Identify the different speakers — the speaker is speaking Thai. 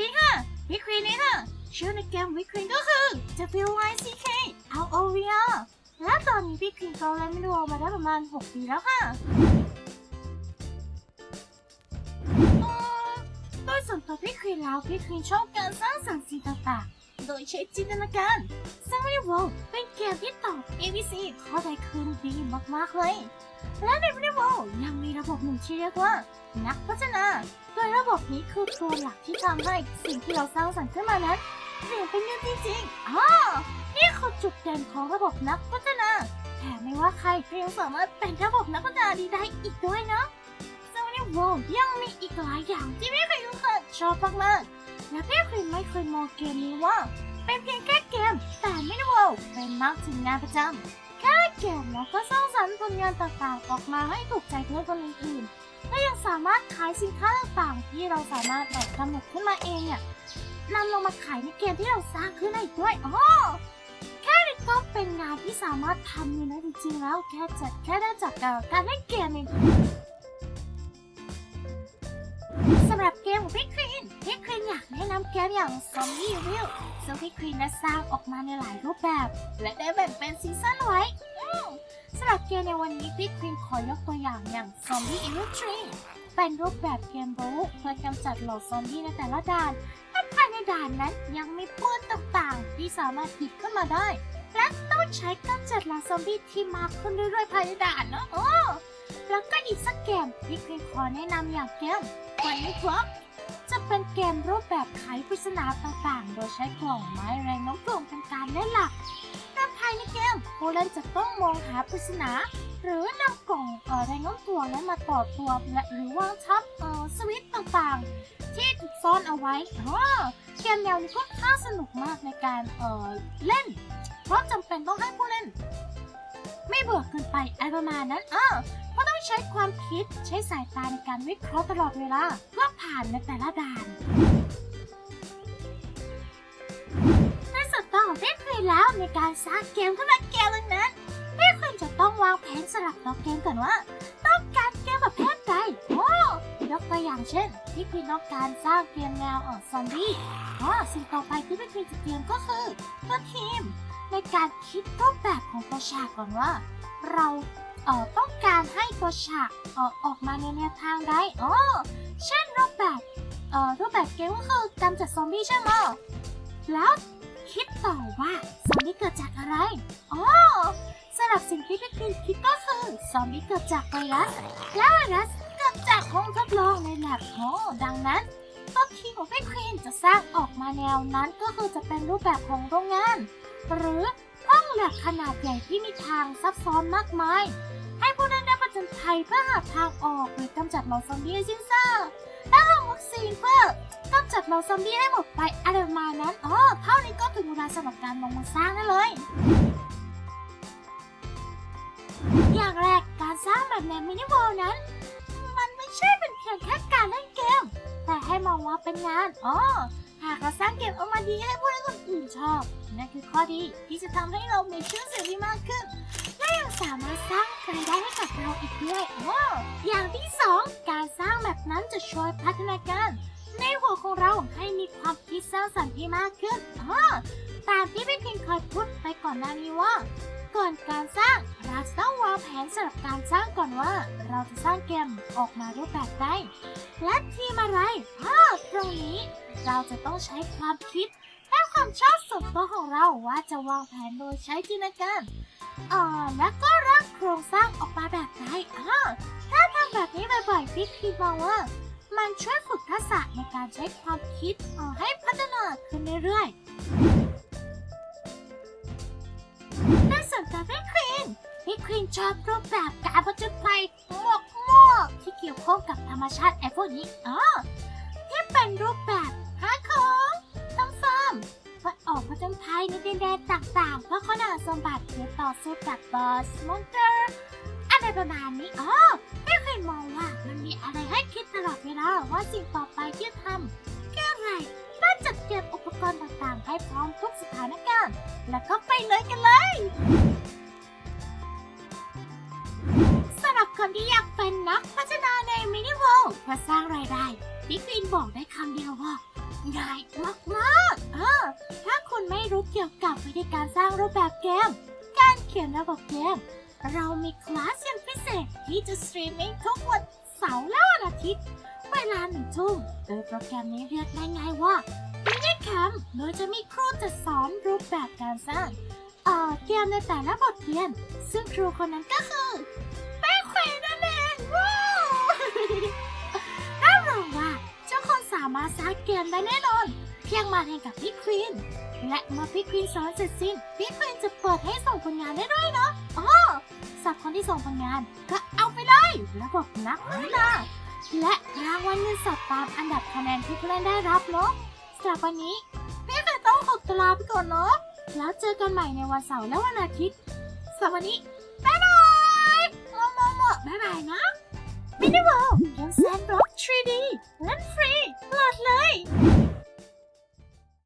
Speaker 1: วิควีนนี้นะชื่อในเกมวิควีนก็คือ W Y C K L O V R และตอนนี้วิควีนก็เล่นไม่ดูมาได้ประมาณ 6 ปีแล้วค่ะโดยส่วนตัวพี่ควีนแล้วพี่ควีนชอบการสร้างสรรค์สิ่งต่างๆ โดยใช้จินตนาการซึ่งไม่ได้ว่าเป็นเกมที่ตอบ ABC ข้อใดคืนดีมากๆเลย และในวิดีโอยังมีระบบหนึ่งที่เรียกว่า นักพัฒนา โดยระบบนี้คือตัวหลักที่ทำให้สิ่งที่เราสร้างสรรค์ขึ้นมานั้นเปลี่ยนเป็นเงินจริงๆอ๋อนี่คือจุดเด่นของระบบนักพัฒนาแถมไม่ว่าใครก็ยังสามารถเป็นระบบนักพัฒนาดีได้อีกด้วยนะซึ่งในวงยังมีอีกหลายอย่างที่พี่เควินเคยชอบมากๆและพี่ควินไม่เคยมองเกมนี้ว่า เป็นเพียงแค่เกมแต่ไม่ได้ว่าเป็นมากถึงงานประจำ แค่เกมแล้วก็สร้างสรรค์ผลงานต่างๆ ออกมาให้ถูกใจเพื่อนคนอื่นๆและยังสามารถขายสินค้าต่างๆ ที่เราสามารถแบบกำหนดขึ้นมาเองเนี่ยนำลงมาขายในเกมที่เราสร้างขึ้นได้อีกด้วยอ๋อแค่นี้ก็เป็นงานที่สามารถทำเงินได้จริงๆแล้วแค่จัดแค่ได้จากการเล่นเกมเองสำหรับเกมของพี่ครีนพี่ครีนอยากแนะนำเกมอย่าง Zombie Real ซึ่งพี่ครีนได้สร้างออกมาในหลายรูปแบบ และได้แบ่งเป็นซีซั่นไว้ หรับเกมในวันนี้พี่ครีนขอยกตัวอย่างอย่าง Zombie Evil 3เป็นรูปแบบเกมบู๊เพื่อกำจัดเหล่าซอมบี้ในแต่ละด่านและภายในด่านนั้นยังมีปืนต่างๆ ที่สามารถหยิบขึ้นมาได้ และต้องใช้กำจัดเหล่าซอมบี้ที่มากขึ้นเรื่อยๆภายในด่านเนอะโอ้แล้วก็อีกสักเกมที่ครีนขอแนะนำอย่างเกม Funny Block เป็นเกมรูปแบบไขปริศนาต่างๆ โดยใช้กล่องไม้แรงโน้มถ่วงเป็นการเล่นหลักและภายในเกมผู้เล่นจะต้องมองหาปริศนา หรือนำกล่องเอ่อแรงโน้มถ่วงนั้นมาต่อตัวและหรือวางทับเอ่อสวิตต่างๆ ที่ถูกซ่อนเอาไว้เกมแนวนี้ค่อนข้าสนุกมากในการเอ่อเล่น เพราะจำเป็นต้องให้ผู้เล่น ไม่เบื่อเกินไปอะไรประมาณนั้นเพราะต้อ ใช้ความคิดใช้สายตาในการวิเคราะห์ตลอดเวลาเพื่อผ่านในแต่ละด่านในส่วนต่อของพี่ควีนแล้วในการสร้างเกมขึ้นมาเกมนั้นพี่ควีนจะต้องวางแผนสลับตัวเกมก่อนว่า ต้องการเกมประเภทใดโอ้ยกตัวอย่างเช่นพี่ควีนต้องการสร้างเกมแนวเออซอมบี้อ๋อสิ่งต่อไปที่พี่ควีนจะเตรียมก็คือตัวทีม ในการคิดรูปแบบของตัวฉากก่อนว่า เรา อ่อต้องการให้ตัวฉากเอ่อออกมาในแนวทางใดอ๋อเช่นรูปแบบเอ่อรูปแบบเกมก็คือกำจัดซอมบี้ใช่ไหมแล้วคิดต่อว่าซอมบี้เกิดจากอะไรอ๋อสำหรับสิ่งที่พี่ครีนคิดก็คือซอมบี้เกิดจากไวรัสและไวรัสเกิดจากห้องทดลองในแลบโอ้ดังนั้นตัวทีของพี่ครีนจะสร้างออกมาแนวนั้นก็คือจะเป็นรูปแบบของโรงงาน หรือ ห้องแลบขนาดใหญ่ที่มีทางซับซ้อนมากมาย ให้ผู้เล่นได้ประจนภัยเพื่อหาทางออกหรือกำจัดเหล่าซอมบี้ให้สิ้นซากและหาวัคซีนเพื่อกำจัดเหล่าซอมบี้ให้หมดไปอะไรประมาณนั้นอ๋อเท่านี้ก็ถึงเวลาสำหรับการลงมือสร้างได้เลย อย่างแรกการสร้างแบบแนวมินิวอลนั้น มันไม่ใช่เป็นเพียงแค่การเล่นเกม แต่ให้มองว่าเป็นงานอ๋อหากเราสร้างเกมออกมาดีให้ผู้เล่นคนอื่นชอบนั่นคือข้อดีที่จะทำให้เรามีชื่อเสียงที่มากขึ้น และยังสามารถสร้างรายได้ให้กับเราอีกด้วยว้าวอย่างที่สองการสร้างแบบนั้นจะช่วยพัฒนาการในหัวของเราให้มีความคิดสร้างสรรค์ที่มากขึ้นอ๋อตามที่พี่พิงเคยพูดไปก่อนหน้านี้ว่า ก่อนการสร้างเราจะต้องวางแผนสำหรับการสร้างก่อนว่า เราจะสร้างเกมออกมารูปแบบใดและทีมอะไรอ้อตรงนี้ เราจะต้องใช้ความคิดและความชอบส่วนตัวของเราว่าจะวางแผนโดยใช้จินตนาการอ่าและก็ร่างโครงสร้างออกมาแบบไหนอ่าถ้าทำแบบนี้บ่อยๆพี่คิดมองว่ามันช่วยฝึกทักษะในการใช้ความคิดให้พัฒนาขึ้นเรื่อยๆ ควีนชอบรูปแบบการผจญภัยหมวกหมวกที่เกี่ยวข้องกับธรรมชาติไอ้พวกนี้อ๋อที่เป็นรูปแบบหาของต้องซ่อมเพื่อออกผจญภัยในดินแดนต่างๆ เพื่อค้นหาสมบัติหรือต่อสู้กับบอสมอนเตอร์อะไรประมาณนี้อ๋อไม่เคยมองว่ามันมีอะไรให้คิดตลอดเวลาว่าสิ่งต่อไปที่ทำ นักพัฒนาในมินิเวิลด์เพื่อสร้างรายได้พี่กรีนบอกได้คำเดียวว่าง่ายมากๆเออถ้าคุณไม่รู้เกี่ยวกับวิธีการสร้างรูปแบบเกม การเขียนระบบเกม เรามีคลาสเรียนพิเศษที่จะสตรีมมิ่งทุกวันเสาร์และวันอาทิตย์ เวลาหนึ่งทุ่มโดยโปรแกรมนี้เรียกได้ไงว่า Mini Camp โดยจะมีครูจะสอนรูปแบบการสร้างเอ่อเกมในแต่ละบทเรียน ซึ่งครูคนนั้นก็คือ ว้าวรับรองว่าเจ้าคนสามารถสร้างเกมได้แน่นอน เพียงมาเรียนกับพี่ควีน และเมื่อพี่ควีนสอนเสร็จสิ้น พี่ควีนจะเปิดให้ส่งผลงานได้ด้วยเนาะอ๋อสำหรับคนที่ส่งผลงานก็เอาไปเลยระบบนักพัฒนาและรางวัลเงินสดตามอันดับคะแนนที่ผู้เล่นได้รับเนาะสำหรับวันนี้พี่เคยต้องขอตัวลาไปก่อนเนาะแล้วเจอกันใหม่ในวันเสาร์และวันอาทิตย์สำหรับวันนี้บ๊ายบาย บายบายนะมินิวอลเกมแซนด์บล็อก 3D เล่นฟรีโหลดเลย